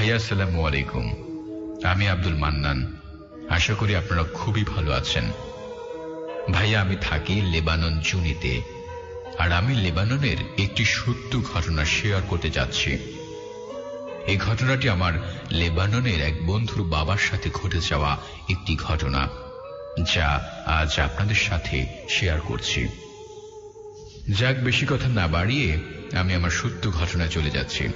ভাইয়া, আসসালামু আলাইকুম। আমি আব্দুল মান্নান। আশা করি আপনারা খুবই ভালো আছেন। ভাইয়া, আমি থাকি লেবানন জুনিতে। আর আমি লেবাননের একটি সত্য ঘটনা শেয়ার করতে যাচ্ছি। এই ঘটনাটি আমার লেবাননের এক বন্ধুর বাবার সাথে ঘটে যাওয়া একটি ঘটনা, যা আজ আপনাদের সাথে শেয়ার করছি। যাক, বেশি কথা না বাড়িয়ে আমি আমার সত্য ঘটনায় চলে যাচ্ছি।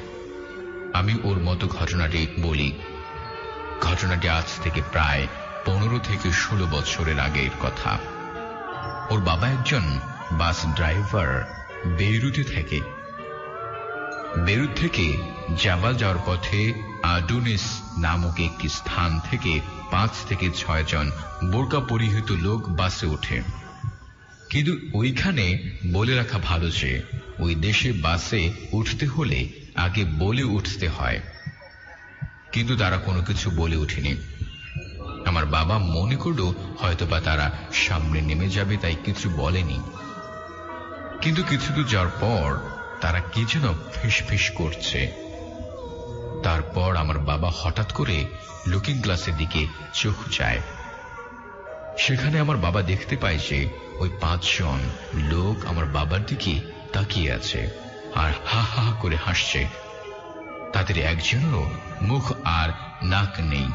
আমি ওর মতো ঘটনাটি বলি। ঘটনাটি আজ থেকে প্রায় পনেরো থেকে ষোলো বছরের আগের কথা। ওর বাবা একজন বাস ড্রাইভার বেইরুতে থাকে। বেরুত থেকে জাবাল যাওয়ার পথে আডুনিস নামক একটি স্থান থেকে পাঁচ থেকে ছয় জন বোরকা পরিহিত লোক বাসে ওঠে। কিন্তু ওইখানে বলে রাখা ভালো যে ওই দেশে বাসে উঠতে হলে আগে বলে উঠতে হয়। কিন্তু তারা কোনো কিছু বলে উঠেনি আমার বাবা মনে করল হয়তোবা তারা সামনে নেমে যাবে, তাই কিছু বলেনি। কিন্তু কিছু দূর যাওয়ার পর তারা কি যেন ফিস করছে। তারপর আমার বাবা হঠাৎ করে লুকিং গ্লাসের দিকে চোখ যায় সেখানে আমার বাবা দেখতে পায় যে ওই পাঁচজন লোক আমার বাবার দিকে তাকিয়ে আছে আর হা হা করে হাসছে। তাদের একজনেরও মুখ আর নাক নেই।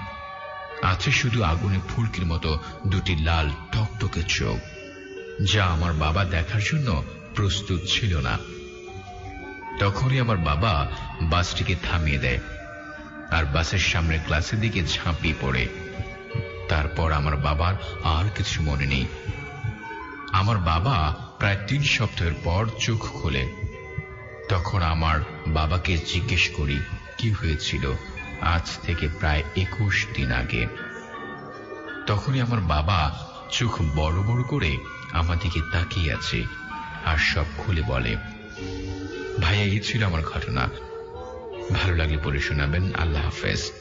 আছে শুধু আগুনে ফুলকির মতো দুটি লাল টকটকে চোখ, যা আমার বাবা দেখার জন্য প্রস্তুত ছিল না। তখনই আমার বাবা বাসটিকে থামিয়ে দেয় আর বাসের সামনে ক্লাসের দিকে ঝাঁপিয়ে পড়ে। তারপর আমার বাবার আর কিছু মনে নেই। আমার বাবা প্রায় তিন সপ্তাহের পর চোখ খোলে। তখন আমার বাবাকে জিজ্ঞেস করি, কি হয়েছিল আজ থেকে প্রায় একুশ দিন আগে? তখনই আমার বাবা চোখ বড় বড় করে আমার দিকে তাকিয়ে আছে আর সব খুলে বলে, ভাইয়া, এই ছিল আমার ঘটনা। ভালো লাগলে পড়ে শোনাবেন। আল্লাহ হাফেজ।